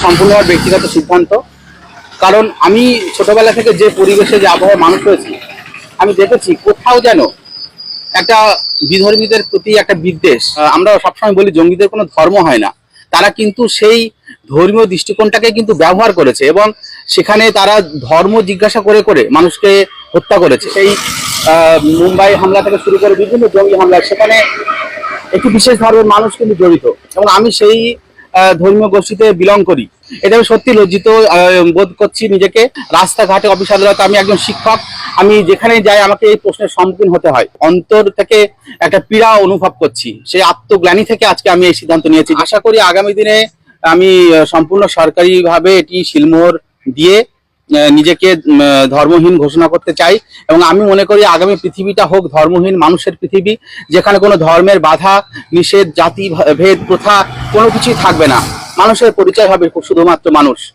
সম্পূর্ণ আমার ব্যক্তিগত সিদ্ধান্ত। কারণ আমি ছোটবেলা থেকে যে পরিবেশে, যে আবহাওয়া মানুষ হয়েছি, আমি দেখেছি কোথাও যেন একটা বিধর্মীদের প্রতি একটা বিদ্বেষ। আমরা সবসময় বলি জঙ্গিদের কোনো ধর্ম হয় না। তারা কিন্তু সেই ধর্মীয় দৃষ্টিকোণটাকে কিন্তু ব্যবহার করেছে এবং সেখানে তারা ধর্ম জিজ্ঞাসা করে করে মানুষকে হত্যা করেছে। সেই মুম্বাই হামলা থেকে শুরু করে বিভিন্ন জঙ্গি হামলা, সেখানে একটি বিশেষ ধর্মের মানুষ কিন্তু জড়িত। এবং আমি সেই ধর্মীয় গোষ্ঠীতে বিলং করি। এটা আমি সত্যি লজ্জিত বোধ করছি নিজেকে। রাস্তাঘাটে অফিস আদালতে আমি একজন শিক্ষক, আমি যেখানে যাই আমাকে এই প্রশ্নের সম্মুখীন হতে হয়। অন্তর থেকে একটা পীড়া অনুভব করছি, সেই আত্মগ্লানি থেকে আজকে আমি এই সিদ্ধান্ত নিয়েছি। আশা করি আগামী দিনে আমি সম্পূর্ণ সরকারিভাবে এটি শিলমোহর দিয়ে নিজেকে ধর্মহীন ঘোষণা করতে চাই। এবং আমি মনে করি আগামী পৃথিবীটা হোক ধর্মহীন মানুষের পৃথিবী, যেখানে কোনো ধর্মের বাধা, নিষেধ জাতি ভেদ, প্রথা কোনো কিছুই থাকবে না। মানুষের পরিচয় হবে শুধুমাত্র মানুষ।